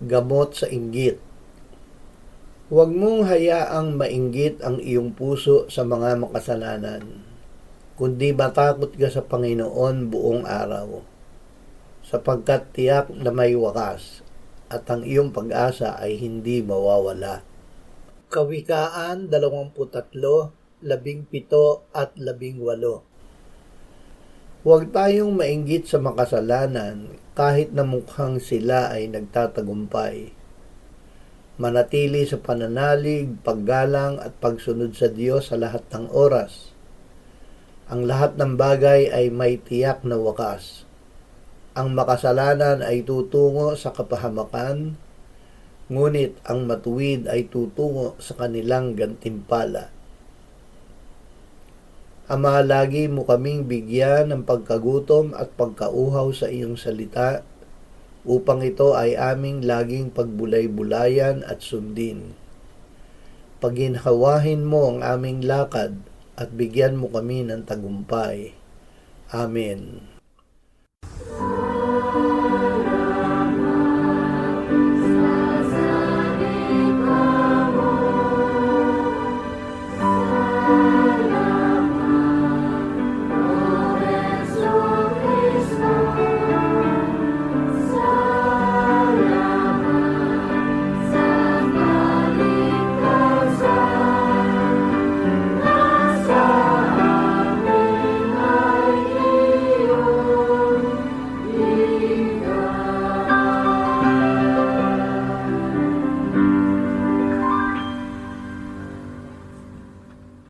Gamot sa inggit Huwag mong hayaang mainggit ang iyong puso sa mga makasalanan, kundi matakot ka sa Panginoon buong araw, sapagkat tiyak na may wakas at ang iyong pag-asa ay hindi mawawala. Kawikaan 23, 17 at 18 Huwag tayong mainggit sa makasalanan kahit na mukhang sila ay nagtatagumpay. Manatili sa pananalig, paggalang at pagsunod sa Diyos sa lahat ng oras. Ang lahat ng bagay ay may tiyak na wakas. Ang makasalanan ay tutungo sa kapahamakan, ngunit ang matuwid ay tutungo sa kanilang gantimpala. Ama, lagi mo kaming bigyan ng pagkagutom at pagkauhaw sa iyong salita upang ito ay aming laging pagbulay-bulayan at sundin. Paginhawahin mo ang aming lakad at bigyan mo kami ng tagumpay. Amen.